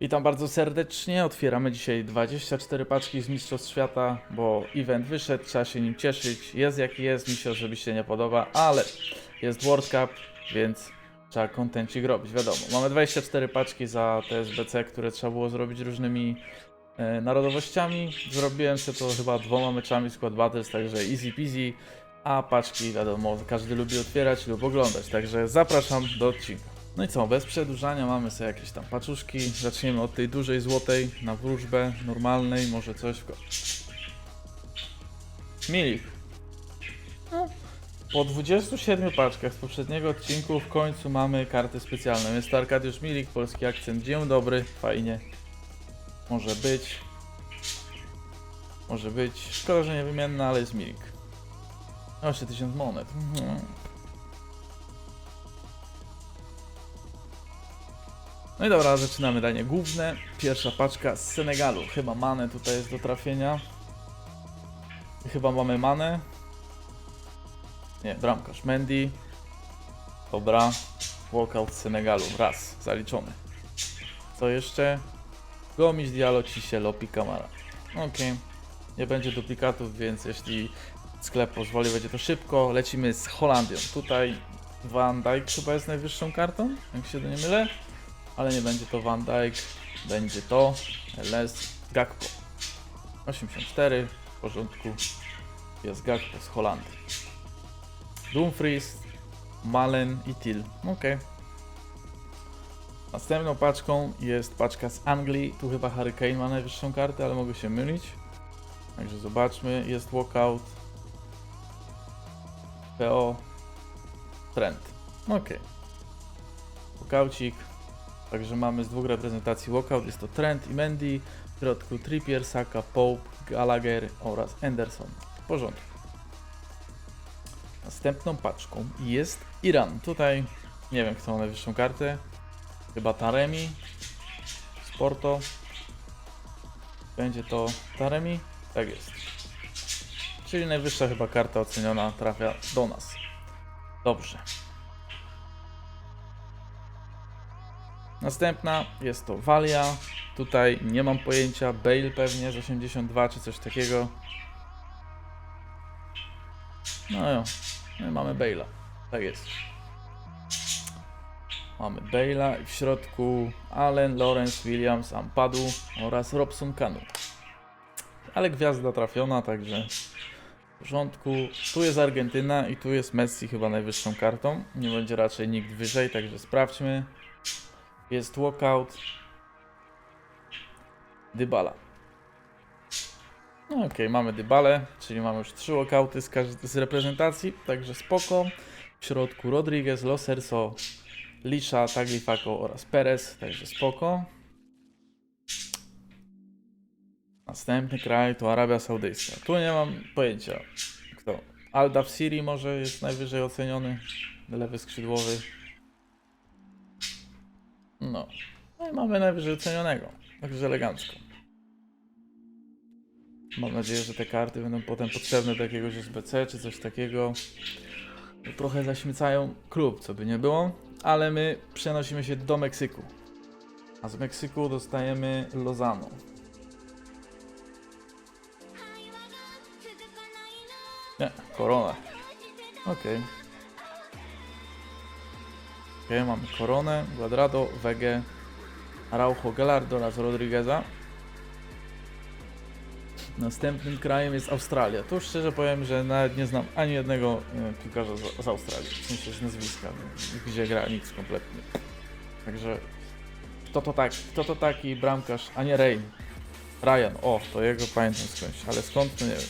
Witam bardzo serdecznie. Otwieramy dzisiaj 24 paczki z Mistrzostw Świata, bo event wyszedł, trzeba się nim cieszyć. Jest jaki jest, mi się oczywiście nie podoba, ale jest World Cup, więc trzeba kontencik robić, wiadomo. Mamy 24 paczki za TSBC, które trzeba było zrobić różnymi e, narodowościami. Zrobiłem sobie to chyba dwoma meczami Squad Battles, także easy peasy. A paczki, wiadomo, każdy lubi otwierać lub oglądać, także zapraszam do odcinka. No i co, bez przedłużania mamy sobie jakieś tam paczuszki. Zaczniemy od tej dużej złotej na wróżbę, normalnej, może coś go. Milik. No, Po 27 paczkach z poprzedniego odcinku w końcu mamy kartę specjalną. Jest to Arkadiusz Milik, polski akcent. Dzień dobry, fajnie. Może być. Może być. Szkoda, że niewymienna, ale jest Milik. 8000 monet. Mhm. No i dobra, zaczynamy danie główne. Pierwsza paczka z Senegalu. Chyba manę tutaj jest do trafienia. Chyba mamy manę. Nie, bramkarz Mendy. Dobra. Walkout z Senegalu. Raz, zaliczony. Co jeszcze? Gomis, Diallo, Cisie, Lopi, Kamara. Okej. Nie będzie duplikatów, więc jeśli sklep pozwoli, będzie to szybko. Lecimy z Holandią. Tutaj Van Dijk chyba jest najwyższą kartą, jak się nie mylę ale nie będzie to Van Dijk, będzie to LS Gakpo. 84, w porządku, jest Gakpo z Holandii. Dumfries, Malen i Till, ok. Następną paczką jest paczka z Anglii, tu chyba Harry Kane ma najwyższą kartę, ale mogę się mylić. Także zobaczmy, jest walkout. PO, Trend, ok. Walkaucik, Także mamy z dwóch reprezentacji walkout. Jest to Trent i Mendy, w środku Trippier, Saka, Pope, Gallagher oraz Anderson. W porządku. Następną paczką jest Iran. Tutaj nie wiem kto ma najwyższą kartę. Chyba Taremi. Sporto. Będzie to Taremi? Tak jest. Czyli najwyższa chyba karta oceniona trafia do nas. Dobrze. Następna jest to Walia. Tutaj nie mam pojęcia. Bale pewnie z 82 czy coś takiego. No jo, no mamy Bale'a. Tak jest. Mamy Bale'a i w środku Allen, Lawrence, Williams, Ampadu oraz Robson Kanu. Ale gwiazda trafiona, także w porządku. Tu jest Argentyna i tu jest Messi chyba najwyższą kartą. Nie będzie raczej nikt wyżej, także sprawdźmy. Jest walkout. Dybala. No okej, mamy Dybalę, czyli mamy już trzy walkouty z, z reprezentacji, także spoko. W środku Rodriguez, Lo Celso, Lisza, Taglifaco oraz Perez, także spoko. Następny kraj to Arabia Saudyjska. Tu nie mam pojęcia kto. Alda w Syrii może jest najwyżej oceniony, lewy skrzydłowy. No. No i mamy najwyżej ocenionego. Także elegancko. Mam nadzieję, że te karty będą potem potrzebne do jakiegoś SBC czy coś takiego. Trochę zaśmiecają klub, co by nie było. Ale my przenosimy się do Meksyku. A z Meksyku dostajemy Lozano. Nie, Korona. Okej. Okej, mamy Koronę, Guadrado, Wege, Araujo, Gallardo oraz Rodrigueza. Następnym krajem jest Australia. Tu szczerze powiem, że nawet nie znam ani jednego e, piłkarza z, z Australii. W sensie z nazwiska, gdzie gra nikt kompletnie. Także kto to tak, kto to taki bramkarz, a nie Rain. Ryan, o, to jego pamiętam skądś, ale skąd to nie wiem.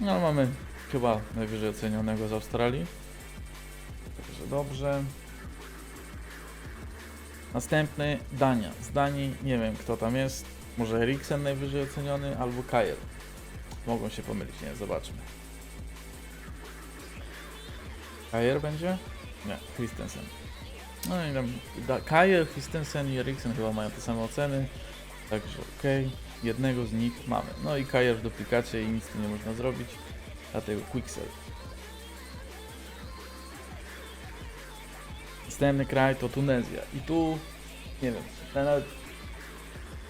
No mamy chyba najwyżej ocenionego z Australii. Także dobrze. Następny Dania. Z Danii nie wiem kto tam jest. Może Eriksen najwyżej oceniony albo Kajer. Mogą się pomylić, nie, zobaczmy. Kajer będzie? Nie, Christensen. No i tam Kajer, Christensen i Eriksen chyba mają te same oceny. Także okej, jednego z nich mamy. No i Kajer w duplikacie i nic tu nie można zrobić. Dlatego Quicksell. Następny kraj to Tunezja. I tu, nie wiem, nawet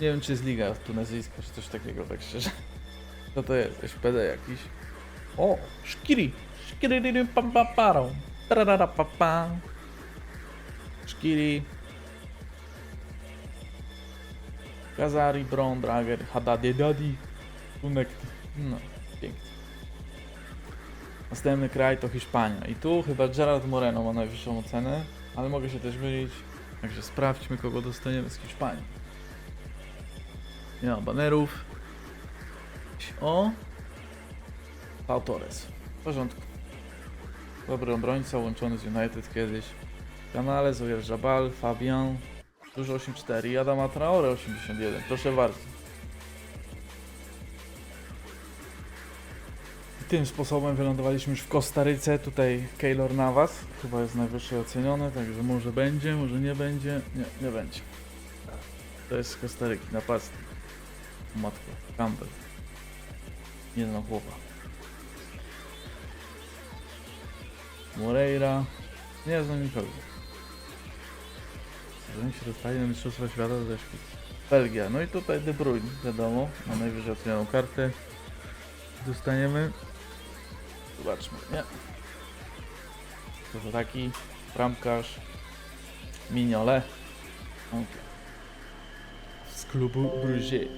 Nie wiem, czy jest liga tunezyjska, czy coś takiego, tak szczerze. Co to jest? SPD jakiś? O! Szkiri! Szkiri pam pam parą. Tarara pa. Szkiri. Kazari, Bron, Drager, Haddadi, Dadi. Tunek. No, pięknie. Następny kraj to Hiszpania. I tu chyba Gerard Moreno ma najwyższą ocenę, ale mogę się też mylić. Także sprawdźmy, kogo dostaniemy z Hiszpanii. Nie ma banerów. O! Pau Torres. W porządku. Dobry obrońca, łączony z United kiedyś. Canales, Jabal, Fabian. Dużo 8-4. I Adama Traore 81. Proszę bardzo. Tym sposobem wylądowaliśmy już w Kostaryce. Tutaj Keylor Navas. Chyba jest najwyższy oceniony, także może będzie, może nie będzie. Nie, nie będzie. To jest z Kostaryki, napastnik. Matko, Campbell. Nie chłopa. Moreira. Nie znam nikogo. Zanim się dostali na Mistrzostwa Świata, też nic. Belgia. No i tutaj De Bruyne, wiadomo. Ma najwyżej ocenioną kartę. Dostaniemy. Zobaczmy, nie? To to taki bramkarz Mignole. Okay. Z klubu Bruges.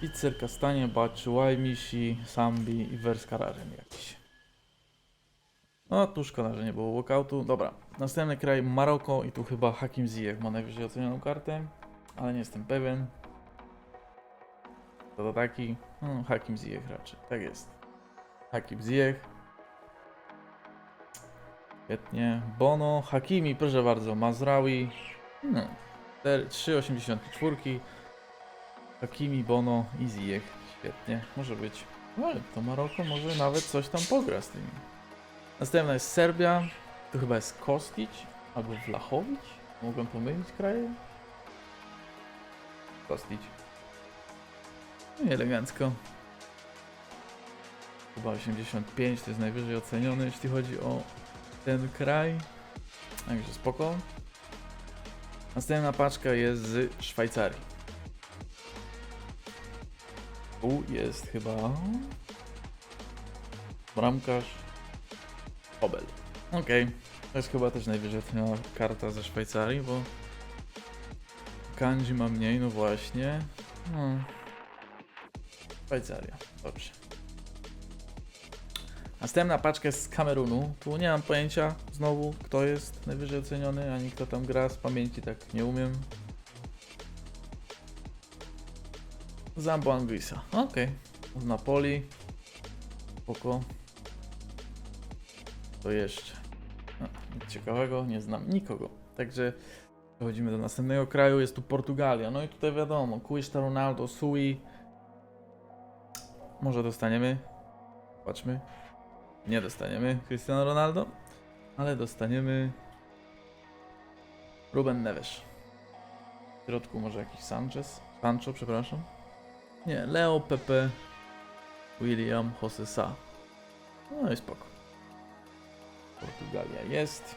Pizzer, Kastanie, Batshuayi, Misi, Sambi i Verskararen jakiś. No, tu szkoda, że nie było walkoutu. Dobra, następny kraj Maroko i tu chyba Hakim Ziyech ma najwyżej ocenioną kartę, ale nie jestem pewien. To to taki, no, Hakim Ziyech raczej, tak jest. Hakim Ziyech. Świetnie. Bono, Hakimi, proszę bardzo, Mazraoui. No, 3,84. Hakimi, Bono i Ziyech. Świetnie, może być. No, ale to Maroko może nawet coś tam pogra z tymi. Następna jest Serbia. To chyba jest Kostić albo Vlahovic. Mogłem pomylić kraje? Kostić. No elegancko. Chyba 85 to jest najwyżej oceniony, jeśli chodzi o ten kraj. Także spoko. Następna paczka jest z Szwajcarii. Tu jest chyba bramkarz Obel. Okej. To jest chyba też najwyżej oceniona karta ze Szwajcarii, bo kanji ma mniej, no właśnie. No. Szwajcaria. Dobrze. Następna paczka z Kamerunu. Tu nie mam pojęcia znowu, kto jest najwyżej oceniony, ani kto tam gra. Z pamięci tak nie umiem. Zambo Anguissa. Okej. Z Napoli. Spoko. To jeszcze. No, nic ciekawego, nie znam nikogo. Także przechodzimy do następnego kraju. Jest tu Portugalia. No i tutaj wiadomo, Cuesta, Ronaldo, Sui. Może dostaniemy. Patrzmy. Nie dostaniemy Cristiano Ronaldo, ale dostaniemy Ruben Neves. W środku może jakiś Sanchez. Sancho, przepraszam. Nie, Leo, Pepe, William, Jose Sa. No i spoko. Portugalia jest.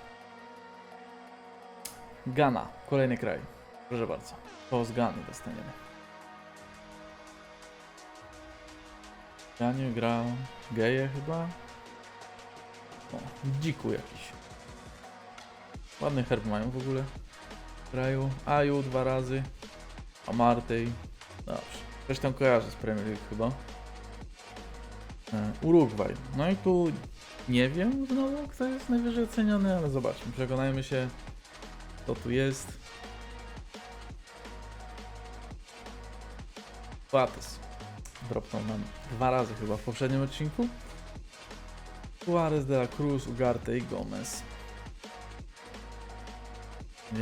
Ghana, kolejny kraj. Proszę bardzo. To z Gany dostaniemy. W Ganie gra geje chyba. O, dziku jakiś. Ładny herb mają w ogóle. Kraju. Aju dwa razy. Amartey. Dobrze. Tam kojarzę z Premier League chyba. E, Urugwaj. No i tu nie wiem znowu, kto jest najwyżej oceniony, ale zobaczmy. Przekonajmy się, kto tu jest. Suarez. Dropnął nam dwa razy chyba w poprzednim odcinku. Suarez, De La Cruz, Ugarte i Gomez.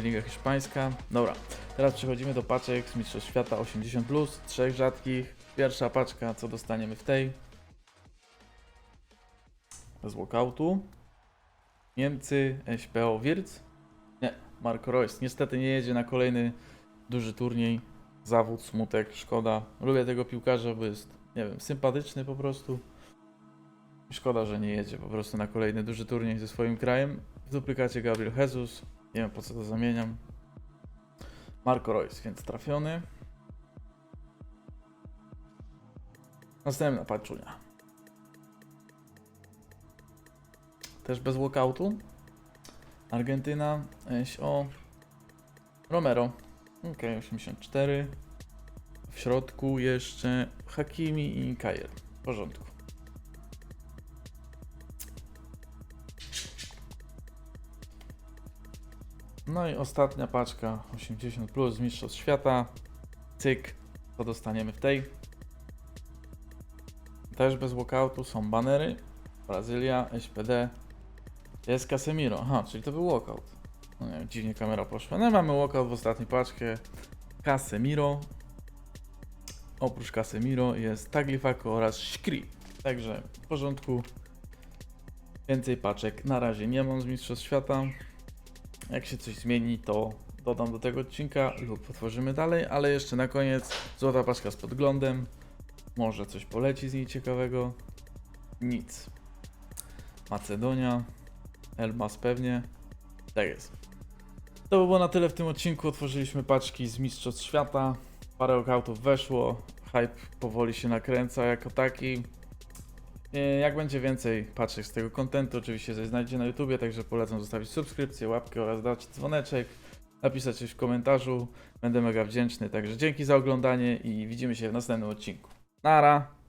Liga Hiszpańska. Dobra, teraz przechodzimy do paczek z Mistrzostw Świata 80+, plus, trzech rzadkich. Pierwsza paczka, co dostaniemy w tej. Bez walkoutu. Niemcy, SPO Wirtz. Nie, Marco Reus. Niestety nie jedzie na kolejny duży turniej. Zawód, smutek, szkoda. Lubię tego piłkarza, bo jest, nie wiem, sympatyczny po prostu. Szkoda, że nie jedzie po prostu na kolejny duży turniej ze swoim krajem. W duplikacie Gabriel Jesus. Nie wiem po co to zamieniam. Marco Royce, więc trafiony. Następna paczunia. Też bez walkoutu. Argentyna, SO. Romero. Ok, 84. W środku jeszcze Hakimi i Kajer. W porządku. No i ostatnia paczka 80 plus z Mistrzostw Świata. Cyk. To dostaniemy w tej. Też bez walkoutu są banery. Brazylia, SPD. Jest Casemiro. Aha, czyli to był walkout. No nie dziwnie kamera poszła. No mamy walkout w ostatniej paczkę. Casemiro. Oprócz Casemiro jest Taglifaco oraz Shkri. Także w porządku. Więcej paczek na razie nie mam z Mistrzostw Świata. Jak się coś zmieni, to dodam do tego odcinka lub otworzymy dalej, ale jeszcze na koniec złota paczka z podglądem. Może coś poleci z niej ciekawego. Nic. Macedonia. Elmas pewnie. Tak jest. To by było na tyle w tym odcinku. Otworzyliśmy paczki z Mistrzostw Świata. Parę walkoutów weszło. Hype powoli się nakręca jako taki. E, Jak będzie więcej paczek z tego kontentu, oczywiście coś znajdzie na YouTubie, także polecam zostawić subskrypcję, łapkę oraz dać dzwoneczek, napisać coś w komentarzu. Będę mega wdzięczny, także dzięki za oglądanie i widzimy się w następnym odcinku. Nara!